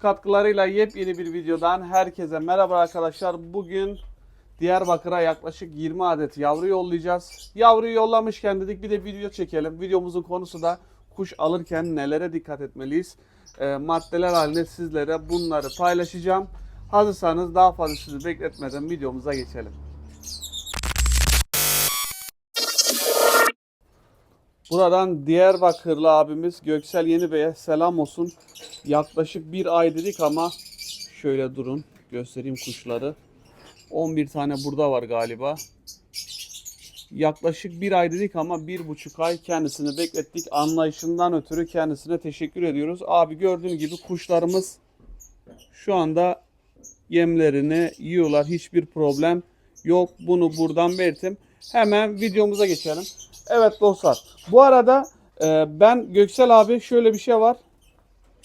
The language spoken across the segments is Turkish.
katkılarıyla yepyeni bir videodan herkese merhaba arkadaşlar. Bugün Diyarbakır'a yaklaşık 20 adet yavru yollayacağız. Yavruyu yollamışken dedik bir de video çekelim. Videomuzun konusu da kuş alırken nelere dikkat etmeliyiz. Ee, maddeler halinde sizlere bunları paylaşacağım. Hazırsanız daha fazla sizi bekletmeden videomuza geçelim. Buradan Diyarbakırlı abimiz Göksel Yenibey'e selam olsun. Yaklaşık bir ay dedik ama şöyle durun göstereyim kuşları. 11 tane burada var galiba. Yaklaşık bir ay dedik ama bir buçuk ay kendisini beklettik. Anlayışından ötürü kendisine teşekkür ediyoruz. Abi gördüğün gibi kuşlarımız şu anda yemlerini yiyorlar. Hiçbir problem yok. Bunu buradan belirtim. Hemen videomuza geçelim. Evet dostlar. Bu arada e, ben Göksel abi şöyle bir şey var.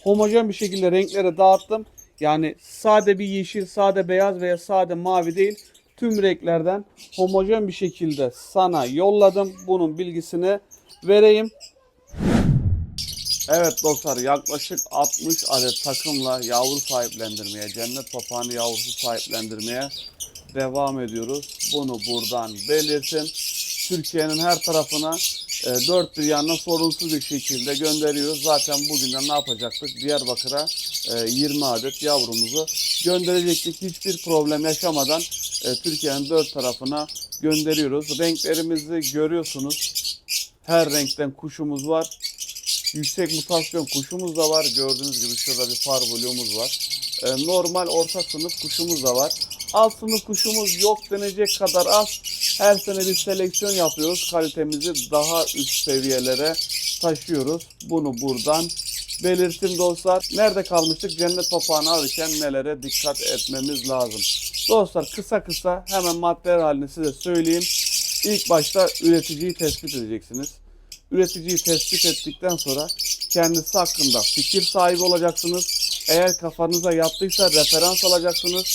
Homojen bir şekilde renkleri dağıttım. Yani sade bir yeşil, sade beyaz veya sade mavi değil. Tüm renklerden homojen bir şekilde sana yolladım. Bunun bilgisini vereyim. Evet dostlar yaklaşık 60 adet takımla yavru sahiplendirmeye, cennet papağanı yavrusu sahiplendirmeye devam ediyoruz. Bunu buradan belirtin. Türkiye'nin her tarafına e, dört bir yanına sorunsuz bir şekilde gönderiyoruz. Zaten bugün de ne yapacaktık? Diyarbakır'a e, 20 adet yavrumuzu gönderecektik. Hiçbir problem yaşamadan e, Türkiye'nin dört tarafına gönderiyoruz. Renklerimizi görüyorsunuz. Her renkten kuşumuz var. Yüksek mutasyon kuşumuz da var. Gördüğünüz gibi şurada bir parvolyomuz var. E, normal orta sınıf kuşumuz da var. Alt sınıf kuşumuz yok denecek kadar az. Her sene bir seleksiyon yapıyoruz. Kalitemizi daha üst seviyelere taşıyoruz. Bunu buradan belirtim dostlar. Nerede kalmıştık? Cennet papağanı alırken nelere dikkat etmemiz lazım. Dostlar kısa kısa hemen maddeler halini size söyleyeyim. İlk başta üreticiyi tespit edeceksiniz. Üreticiyi tespit ettikten sonra kendisi hakkında fikir sahibi olacaksınız. Eğer kafanıza yattıysa referans alacaksınız.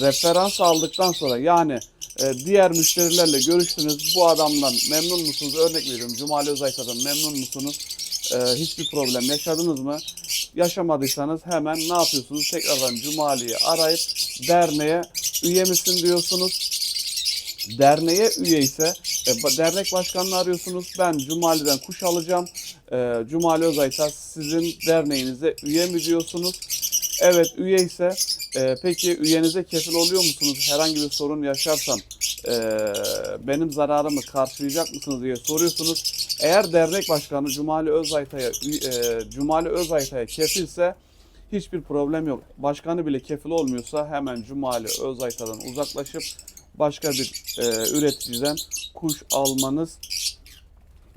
Referans aldıktan sonra yani e, diğer müşterilerle görüştünüz. Bu adamdan memnun musunuz? Örnek veriyorum. Cumali Özayta'dan memnun musunuz? E, hiçbir problem yaşadınız mı? Yaşamadıysanız hemen ne yapıyorsunuz? Tekrardan Cumali'yi arayıp derneğe üye misin diyorsunuz. Derneğe üye ise e, dernek başkanını arıyorsunuz. Ben Cumali'den kuş alacağım. E, Cumali Özayta sizin derneğinize üye mi diyorsunuz? Evet üye ise e, peki üyenize kefil oluyor musunuz? Herhangi bir sorun yaşarsam e, benim zararımı karşılayacak mısınız diye soruyorsunuz. Eğer dernek başkanı Cumali Özayta'ya e, Cumali Özayta'ya kefilse hiçbir problem yok. Başkanı bile kefil olmuyorsa hemen Cumali Özayta'dan uzaklaşıp başka bir e, üreticiden kuş almanız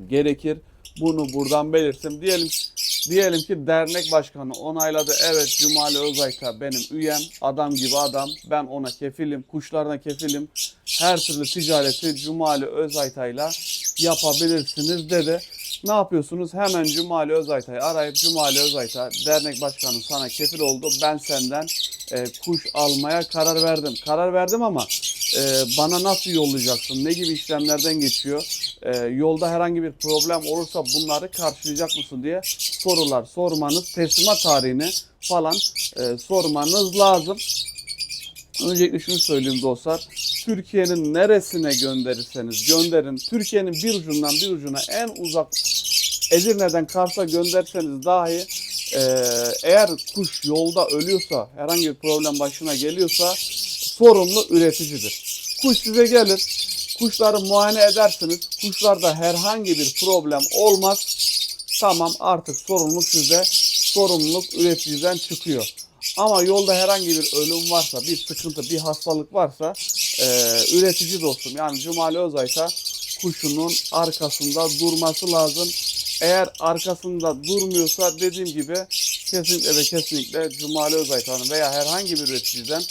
gerekir. Bunu buradan belirtim. Diyelim diyelim ki dernek başkanı onayladı. Evet Cumali Özayta benim üyem. Adam gibi adam. Ben ona kefilim. Kuşlarına kefilim. Her türlü ticareti Cumali Özayta'yla yapabilirsiniz dedi. Ne yapıyorsunuz? Hemen Cumali Özayta'yı arayıp Cumali Özayta dernek başkanı sana kefil oldu. Ben senden e, kuş almaya karar verdim. Karar verdim ama e, bana nasıl yollayacaksın? Ne gibi işlemlerden geçiyor? E, yolda herhangi bir problem olursa bunları karşılayacak mısın diye sorular sormanız, teslimat tarihini falan e, sormanız lazım. Öncelikle şunu söyleyeyim dostlar. Türkiye'nin neresine gönderirseniz gönderin. Türkiye'nin bir ucundan bir ucuna en uzak Edirne'den Kars'a gönderseniz dahi e, eğer kuş yolda ölüyorsa, herhangi bir problem başına geliyorsa sorumlu üreticidir. Kuş size gelir, kuşları muayene edersiniz. Kuşlarda herhangi bir problem olmaz. Tamam artık sorumluluk sizde, sorumluluk üreticiden çıkıyor. Ama yolda herhangi bir ölüm varsa, bir sıkıntı, bir hastalık varsa e, üretici dostum yani Cumali Özayta kuşunun arkasında durması lazım. Eğer arkasında durmuyorsa dediğim gibi kesinlikle ve kesinlikle Cumali Özayta'nın veya herhangi bir üreticiden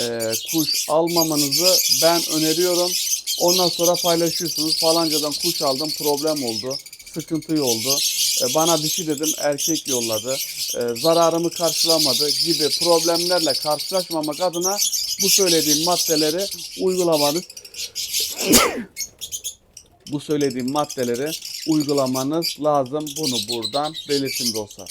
e, kuş almamanızı ben öneriyorum. Ondan sonra paylaşıyorsunuz. Falancadan kuş aldım problem oldu. Sıkıntı oldu. E, bana dişi dedim erkek yolladı. E, zararımı karşılamadı gibi problemlerle karşılaşmamak adına bu söylediğim maddeleri uygulamanız bu söylediğim maddeleri uygulamanız lazım. Bunu buradan belirtin dostlar.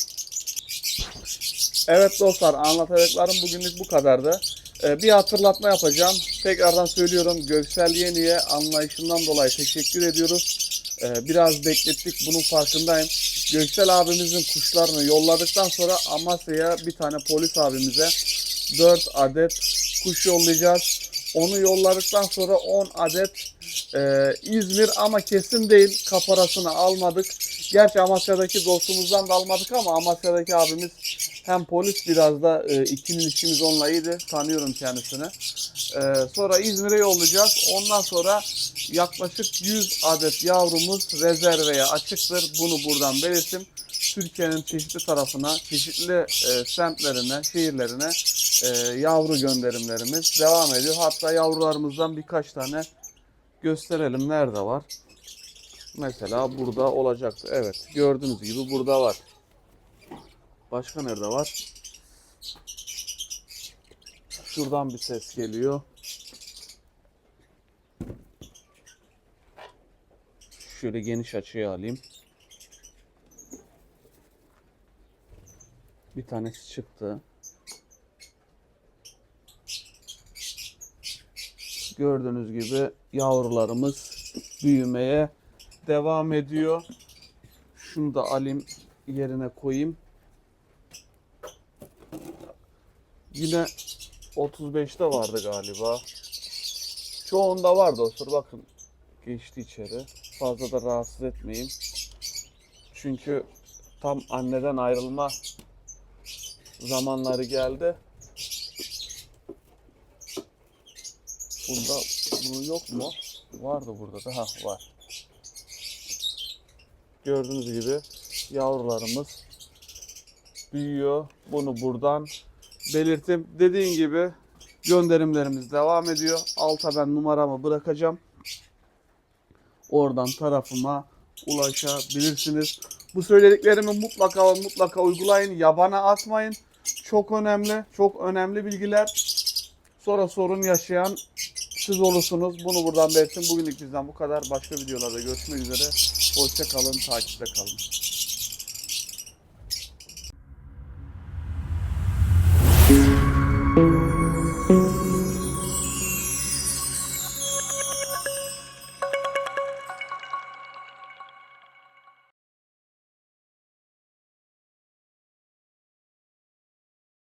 Evet dostlar anlatacaklarım bugünlük bu kadardı. Ee, bir hatırlatma yapacağım. Tekrardan söylüyorum Göksel Yeni'ye anlayışından dolayı teşekkür ediyoruz. Ee, biraz beklettik bunun farkındayım. Göksel abimizin kuşlarını yolladıktan sonra Amasya'ya bir tane polis abimize 4 adet kuş yollayacağız. Onu yolladıktan sonra 10 adet e, İzmir ama kesin değil kaparasını almadık. Gerçi Amasya'daki dostumuzdan da almadık ama Amasya'daki abimiz hem polis biraz da e, ikili ilişkimiz onunla iyiydi. Tanıyorum kendisini. E, sonra İzmir'e yollayacağız. Ondan sonra yaklaşık 100 adet yavrumuz rezerveye açıktır. Bunu buradan belirttim. Türkiye'nin çeşitli tarafına, çeşitli e, semtlerine, şehirlerine e, yavru gönderimlerimiz devam ediyor. Hatta yavrularımızdan birkaç tane gösterelim. Nerede var? Mesela burada olacaktı. Evet, gördüğünüz gibi burada var. Başka nerede var? Şuradan bir ses geliyor. Şöyle geniş açıya alayım. Bir tanesi çıktı. Gördüğünüz gibi yavrularımız büyümeye devam ediyor. Şunu da alayım yerine koyayım. Yine 35'te vardı galiba. Çoğunda var dostlar bakın. Geçti içeri. Fazla da rahatsız etmeyin. Çünkü tam anneden ayrılma zamanları geldi. Bunda bunun yok mu? Vardı burada da. Ha var. Gördüğünüz gibi yavrularımız büyüyor. Bunu buradan belirtim. Dediğim gibi gönderimlerimiz devam ediyor. Alta ben numaramı bırakacağım. Oradan tarafıma ulaşabilirsiniz. Bu söylediklerimi mutlaka mutlaka uygulayın. Yabana atmayın. Çok önemli. Çok önemli bilgiler. Sonra sorun yaşayan siz olursunuz. Bunu buradan belirtin. Bugünlük bizden bu kadar. Başka videolarda görüşmek üzere. Hoşça kalın. Takipte kalın.